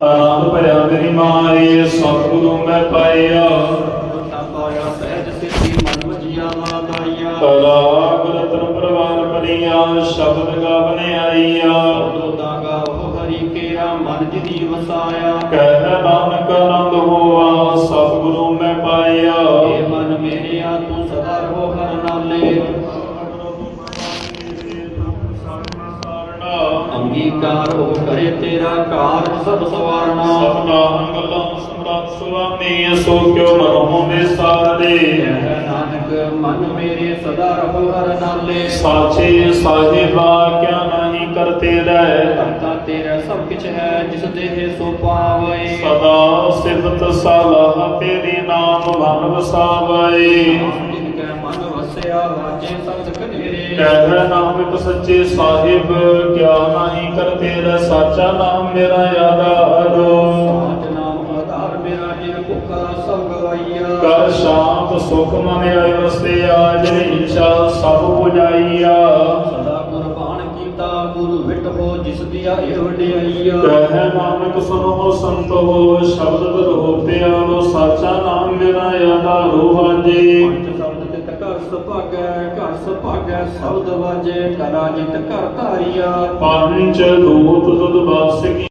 ਆਨੰਦ ਭਰਿਆ ਮੇਰੀ ਮਾਏ ਸਤਿਗੁਰੂ ਮੈਂ ਪਾਇਆ। ਰਾਗ ਰਤਨ ਪ੍ਰਵਾਨ ਪਨੀਆ ਸ਼ਬਦ ਗਾਵਨ ਆਈਆ। ਦੋ ਦਾਗਾ ਉਹ ਹਰੀ ਕੇਰਾ ਮਨ ਜਿਨੀ ਵਸਾਇਆ। ਕਹਿ ਨਾਨਕ ਆਨੰਦ ਹੋਆ ਸਤਿਗੁਰੂ ਮੈਂ ਪਾਇਆ। ਏ ਮਨ ਮੇਰਿਆ ਤੂੰ ਸਦਾ ਰਹੋ ਹਰ ਨਾਲੇ। ਅੰਗੀਕਾਰ ਕਰੇ ਤੇਰਾ ਕਾਰਜ ਸਭ ਸਵਾਰਨਾ ਸਭਨਾ ਗੱਲਾਂ ਸਮਰਾਟ ਸੁਆਮੀ ਸੋ ਕਿਉ ਮਨੋਂ ਮੇ ਸਾਰੇ ਕਹਿ ਨਾਨਕ ਮਨ ਮੇਰੇ ਸਦਾ ਰਹੋ ਹਰ ਨਾਲੇ। ਸਾਚੇ ਸਾਹਿਬਾ ਕਿਆ ਨਹੀਂ ਕਰਤੇ ਰਹਿ ਕਰਤਾ ਤੇਰਾ ਸਭ ਕੁਛ ਹੈ ਜਿਸ ਦੇਹ ਸੋ ਪਾਵੇ। ਸਦਾ ਸਿਫਤ ਸਲਾਹ ਤੇਰੀ ਨਾਮ ਮਨ ਵਸਾਵੇ। ਮਨ ਵਸਿਆ ਵਾਜੇ ਸਬਦ ਕਨੇਰੇ ਕਹਿ ਨਾਮ ਇੱਕ ਸੱਚੇ ਸਾਹਿਬ ਕਿਆ ਨਹੀਂ ਕਰਤੇ ਰਹਿ ਸਾਚਾ ਨਾਮ ਮੇਰਾ ਆਧਾਰੋ। ਸਾਚ ਨਾਮ ਆਧਾਰ ਮੇਰਾ ਜਿਨ ਭੁੱਖਾ ਸਭ ਗਵਾਈਆ। ਕਰ ਸ਼ਾਂਤ ਸੁਖ ਮਨ ਆਇ ਵਸਤੇ ਆਜ ਇੱਛਾ ਸਭ 부ਜਾਈਆ ਸਦਾ ਕੁਰਬਾਨ ਕੀਤਾ ਗੁਰੂ ਵਿਟ ਹੋ ਜਿਸ ਦੀਆ ਇਹ ਵਡਿਆਈਆ। ਕਹਿ ਨਾਨਕ ਸੁਨੋ ਸੰਤੋ ਸ਼ਬਦ ਬਰੋ ਪਿਆਰੋ ਸਾਚਾ ਨਾਮ ਮੇਰਾ ਆਧਾਰੋ ਵਾਜੇ ਘਰ ਸੁਭਾਗੈ ਘਰ ਸੁਭਾਗੈ, ਸ਼ਬਦ ਵਾਜੇ ਕਲਾ ਜਿਤ ਘਰ ਧਾਰੀਆ। ਪੰਚ ਦੂਤ ਤੁਧ ਬਸ ਕੀ